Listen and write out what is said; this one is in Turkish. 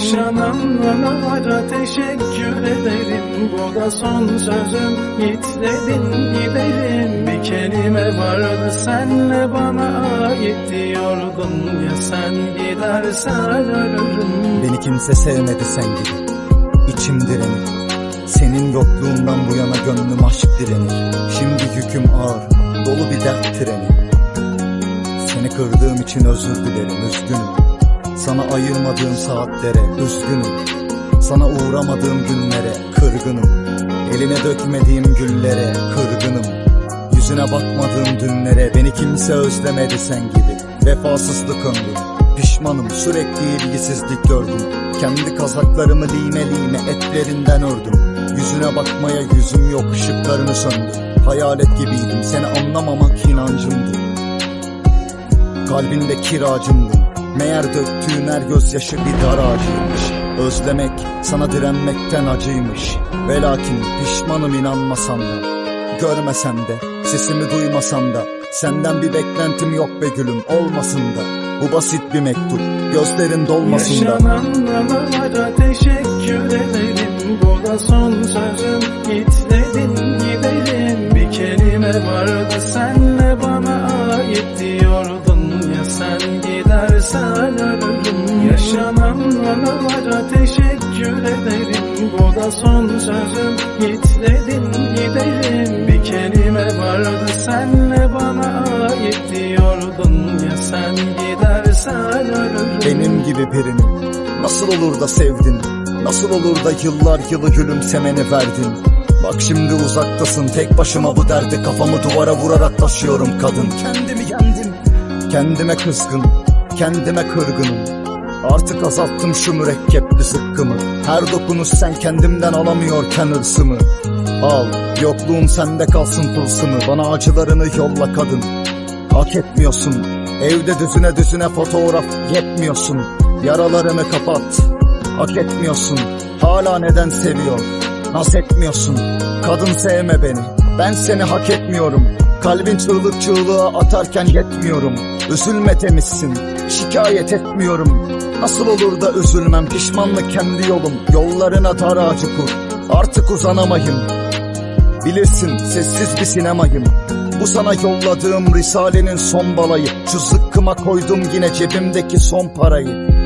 Yaşananlara teşekkür ederim. Bu da son sözüm. Git dedin gidelim Bir kelime vardı senle bana ait diyordun. Ya sen gidersen ölürüm. Beni kimse sevmedi sen gibi. İçim direnir. Senin yokluğundan bu yana gönlüm aşk direnir. Şimdi yüküm ağır Dolu bir dert treni Seni kırdığım için özür dilerim üzgünüm Sana ayırmadığım saatlere üzgünüm. Sana uğramadığım günlere kırgınım. Eline dökmediğim güllere kırgınım. Yüzüne bakmadığım dünlere Beni kimse özlemedi sen gibi. Vefasızlık ömrüm. Pişmanım sürekli ilgisizlik gördüm. Kendi kazaklarımı lime lime etlerinden ördüm. Yüzüne bakmaya yüzüm yok ışıklarını söndü Hayalet gibiydim seni anlamamak inancımdı. Kalbinde kiracımdın Meğer döktüğün her gözyaşı bir dar ağacıymış. Özlemek sana direnmekten acıymış. Ve lakin pişmanım inanmasam da Görmesem de sesimi duymasam da Senden bir beklentim yok be gülüm olmasın da. Bu basit bir mektup gözlerin dolmasın da. Yaşananlara teşekkür ölürüm Yaşananlara teşekkür ederim. Bu da son sözüm. Git dedin gidelim Bir kelime vardı senle bana ait diyordun. Ya sen gidersen ölürüm Benim gibi birini Nasıl olur da sevdin? Nasıl olur da yıllar yılı gülümsemeni verdin? Bak şimdi uzaktasın tek başıma bu derdi Kafamı duvara vurarak taşıyorum kadın. Kendimi yendim Kendime kızgın Kendime kırgınım. Artık azalttım şu mürekkepli zıkkımı. Her dokunuş sen kendimden alamıyorken hırsımı. Al yokluğum sende kalsın tılsımı Bana acılarını yolla kadın. Hak etmiyorsun. Evde düzüne düzüne fotoğraf yetmiyorsun. Yaralarını kapat. Hak etmiyorsun. Hala neden seviyor? Naz etmiyorsun. Kadın sevme beni Ben seni hak etmiyorum. Kalbin çığlık çığlığa atarken yetmiyorum. Üzülme temizsin Şikayet etmiyorum. Nasıl olur da üzülmem Pişmanlık kendi yolum. Yollarına dar ağacı kur Artık uzanamayım. Bilirsin sessiz bir sinemayım. Bu sana yolladığım risalenin son balayı. Şu zıkkıma koydum yine cebimdeki son parayı